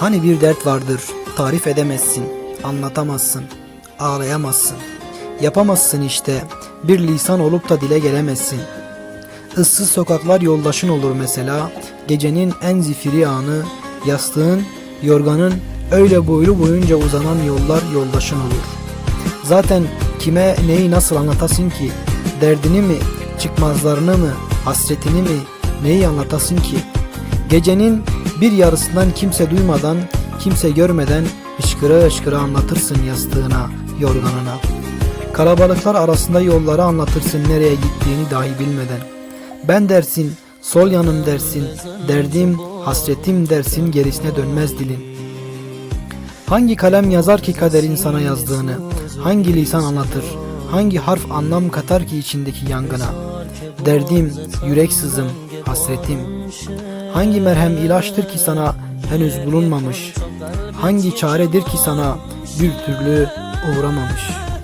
Hani bir dert vardır, tarif edemezsin, anlatamazsın, ağlayamazsın. Yapamazsın işte, bir lisan olup da dile gelemezsin. Issız sokaklar yoldaşın olur mesela, gecenin en zifiri anı, yastığın, yorganın öyle boylu boyunca uzanan yollar yoldaşın olur. Zaten kime neyi nasıl anlatasın ki? Derdini mi, çıkmazlarını mı, hasretini mi, neyi anlatasın ki? Gecenin bir yarısından kimse duymadan, kimse görmeden hıçkıra hıçkıra anlatırsın yastığına, yorganına. Kalabalıklar arasında yolları anlatırsın nereye gittiğini dahi bilmeden. Ben dersin, sol yanım dersin, derdim, hasretim dersin gerisine dönmez dilin. Hangi kalem yazar ki kaderin sana yazdığını? Hangi lisan anlatır? Hangi harf anlam katar ki içindeki yangına? Derdim, yürek sızım, hasretim. Hangi merhem ilaçtır ki sana henüz bulunmamış? Hangi çaredir ki sana bir türlü uğramamış?''